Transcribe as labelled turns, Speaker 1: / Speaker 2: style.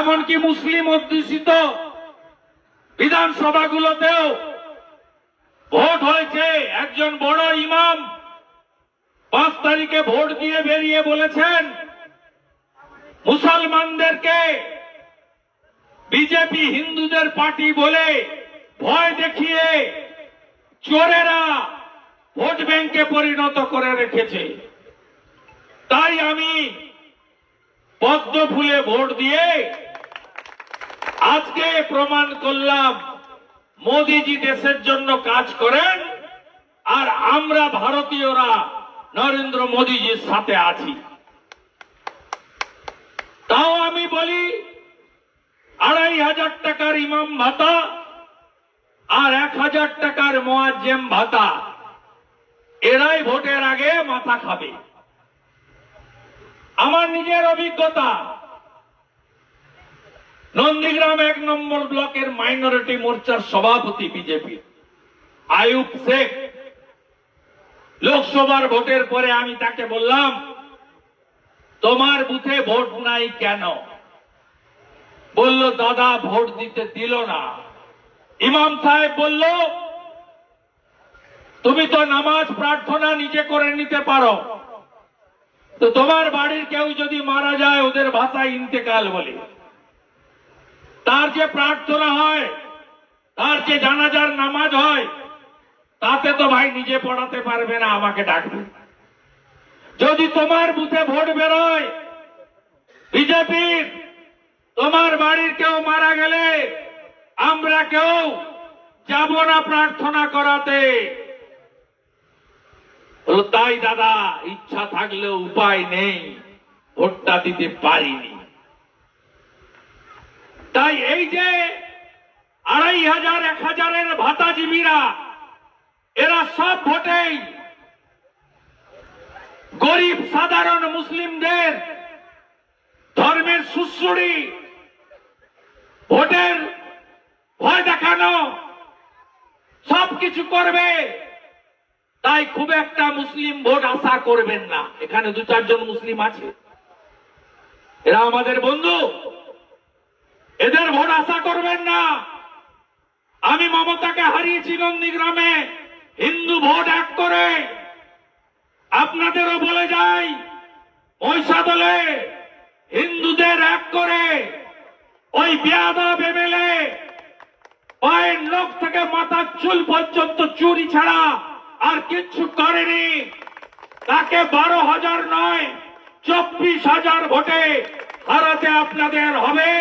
Speaker 1: এমনকি মুসলিম অধ্যুষিত বিধানসভাগুলোতেও ভোট হয়েছে। একজন বড় ইমাম পাঁচ তারিখে ভোট দিয়ে বেরিয়ে বলেছেন, মুসলমানদেরকে বিজেপি হিন্দুদের পার্টি বলে ভয় দেখিয়ে চোরেরা ভোট ব্যাংকে পরিণত করে রেখেছে। তাই আমি পদ্ম ফুলে ভোট দিয়ে আজকে প্রমাণ করলাম, মোদিজি দেশের জন্য কাজ করেন, আর আমরা ভারতীয়রা নরেন্দ্র মোদীজির সাথে আছি। তাও আমি বলি, আড়াই হাজার টাকার ইমাম ভাতা আর এক হাজার টাকার মোয়াজ্জেম ভাতা, এরাই ভোটের আগে মাথা খাবে। আমার নিজের অভিজ্ঞতা নন্দীগ্রাম এক নম্বর ব্লকের মাইনরিটি মোর্চার সভাপতি বিজেপি। আয়ুব শেখ। লোকসভার ভোটের পরে আমি তাকে বললাম, তোমার বুথে ভোট নাই কেন? বলল, দাদা, ভোট দিতে দিল না। ইমাম সাহেব বলল, তুমি তো নামাজ প্রার্থনা নিজে করে নিতে পারো। তো তোমার বাড়ির কেউ যদি মারা যায়, ওদের ভাষায় ইন্তেকাল বলে। যে প্রার্থনা হয়, তার যে জানাজার নামাজ হয়, তাতে তো ভাই নিজে পড়াতে পারবে না, আমাকে ডাকবে। যদি তোমার বুথে ভোট বেরোয় বিজেপির তোমার বাড়ির কেউ মারা গেলে, আমরা কেউ যাব না প্রার্থনা করাতে। তাই দাদা, ইচ্ছা থাকলেও উপায় নেই, ভোটটা দিতে পারিনি। তাই এই যে আড়াই হাজার, এক হাজারের ভাতাজীবীরা, এরা সব ভোটেই গরিব, সাধারণ মুসলিমদের ধর্মের সুশ্রুড়ি ভোটের ভয় দেখানো সবকিছু করবে, তাই খুব একটা মুসলিম ভোট আশা করবেন না। এখানে দু চারজন মুসলিম আছে। এরা আমাদের বন্ধু। এদের ভোট আশা করবেন না। আমি মমতাকে হারিয়েছি নন্দীগ্রামে। হিন্দু ভোট এক করে। আপনাদেরও বলে যাই পয়সা দলে হিন্দুদের এক করে। ওই বেয়াদব এমএলএ পায়ের লোক থেকে মাথার চুল পর্যন্ত চুরি ছাড়া আর কিচ্ছু করেনি। তাকে বারো হাজার নয়, চব্বিশ হাজার ভোটে হারাতে আপনাদের হবে।